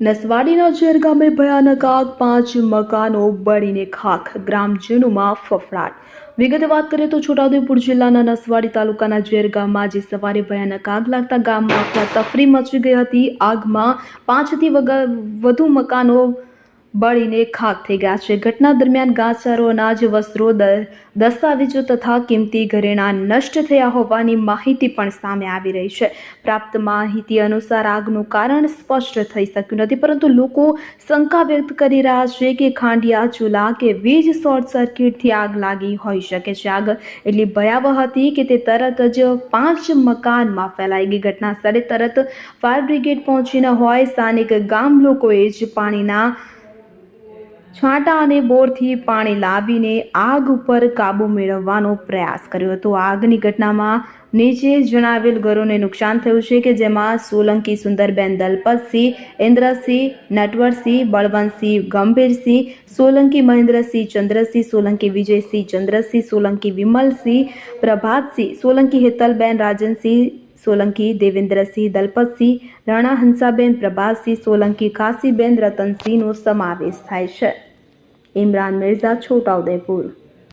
નસવાડીના ઝેર ગામે ભયાનક આગ પાંચ મકાનો બળીને ખાખ. ગ્રામજનોમાં ફફડાટ. વિગતે વાત કરીએ તો છોટાઉદેપુર જિલ્લાના નસવાડી તાલુકાના ઝેર ગામમાં આજે સવારે ભયાનક આગ લાગતા ગામમાં તફરી મચી ગઈ હતી. આગમાં પાંચથી વધુ મકાનો બળીને ખાક થઈ ગયા છે. ઘટના દરમિયાન ઘાસચારો, અનાજ, વસ્ત્રો દસ્તાવેજો તથા કિંમતી ઘરેણાં નષ્ટ થયા હોવાની માહિતી પણ સામે આવી રહી છે. પ્રાપ્ત માહિતી અનુસાર આગનું કારણ સ્પષ્ટ થઈ શક્યું નથી, પરંતુ લોકો શંકા વ્યક્ત કરી રહ્યા છે કે ખાંડિયા, ચૂલા કે વીજ શોર્ટ સર્કિટથી આગ લાગી હોઈ શકે છે. આગ એટલી ભયાવહ હતી કે તે તરત જ પાંચ મકાનમાં ફેલાઈ ગઈ. ઘટના સ્થળે તરત ફાયર બ્રિગેડ પહોંચી ન હોય સ્થાનિક ગામ લોકોએ જ પાણીના છાંટા અને બોરથી પાણી લાવીને આગ ઉપર કાબૂ મેળવવાનો પ્રયાસ કર્યો હતો. આગની ઘટનામાં નીચે જણાવેલ ઘરોને નુકસાન થયું છે કે જેમાં સોલંકી સુંદરબેન દલપતસિંહ, ઇન્દ્રસિંહ, નટવરસિંહ, બળવંતસિંહ, ગંભીરસિંહ, સોલંકી મહેન્દ્રસિંહ, ચંદ્રસિંહ, સોલંકી વિજયસિંહ, ચંદ્રસિંહ, સોલંકી વિમલસિંહ, પ્રભાતસિંહ, સોલંકી હેતલબેન રાજનસિંહ સોલંકી, દેવેન્દ્રસિંહ, દલપતસિંહ રાણા હંસાબેન પ્રભાસિંહ સોલંકી કાશીબેન રતનસિંહનો સમાવેશ થાય છે. ઇમરાન મિર્ઝા, છોટાઉદેપુર.